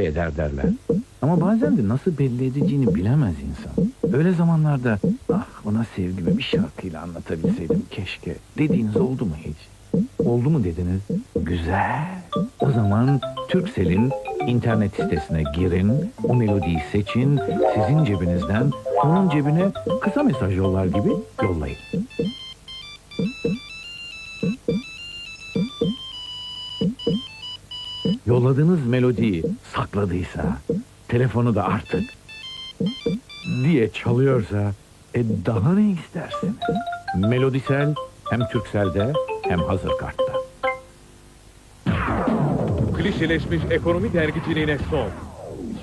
belli eder derler. Ama bazen de nasıl belli edeceğini bilemez insan. Öyle zamanlarda ah ona sevgimi bir şarkıyla anlatabilseydim keşke dediğiniz oldu mu hiç? Oldu mu dediniz? Güzel. O zaman Turkcell'in internet sitesine girin, o melodiyi seçin, sizin cebinizden onun cebine kısa mesaj yollar gibi yollayın. Yolladığınız melodiyi sakladıysa, telefonu da artık diye çalıyorsa, e daha ne istersin? Melodisel hem Türksel'de hem hazır kartta. Klişeleşmiş ekonomi dergiciliğine son.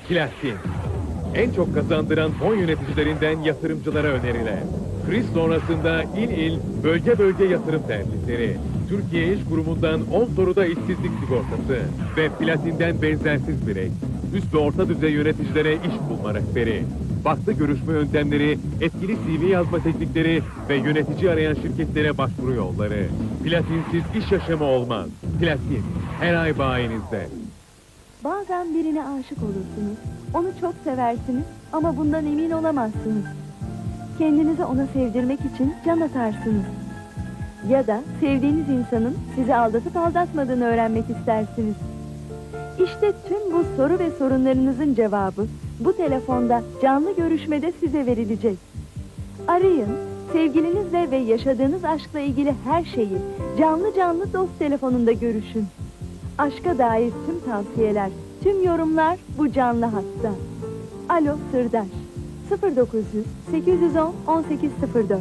Platin. En çok kazandıran fon yöneticilerinden yatırımcılara öneriler. Kriz sonrasında il il, bölge bölge yatırım teklifleri. Türkiye İş Kurumu'ndan 10 soruda işsizlik sigortası ve Platin'den benzersiz birey. Üst ve orta düzey yöneticilere iş bulma rehberi. Farklı görüşme yöntemleri, etkili CV yazma teknikleri ve yönetici arayan şirketlere başvuru yolları. Platinsiz iş yaşamı olmaz. Platin, her ay bayinizde. Bazen birine aşık olursunuz. Onu çok seversiniz ama bundan emin olamazsınız. Kendinizi ona sevdirmek için can atarsınız. Ya da sevdiğiniz insanın sizi aldatıp aldatmadığını öğrenmek istersiniz. İşte tüm bu soru ve sorunlarınızın cevabı bu telefonda canlı görüşmede size verilecek. Arayın, sevgilinizle ve yaşadığınız aşkla ilgili her şeyi canlı canlı dost telefonunda görüşün. Aşka dair tüm tavsiyeler, tüm yorumlar bu canlı hatta. Alo Sırdaş 0900 810 1804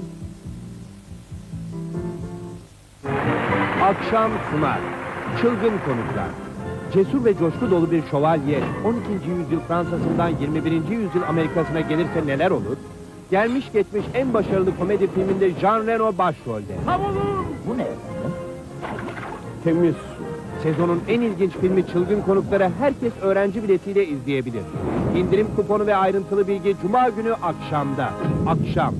Akşam sunar. Çılgın konuklar. Cesur ve coşku dolu bir şövalye 12. yüzyıl Fransa'sından 21. yüzyıl Amerika'sına gelirse neler olur? Gelmiş geçmiş en başarılı komedi filminde Jean Reno başrolde. Bu ne? Temiz su. Sezonun en ilginç filmi Çılgın Konukları herkes öğrenci biletiyle izleyebilir. İndirim kuponu ve ayrıntılı bilgi Cuma günü akşamda. Akşam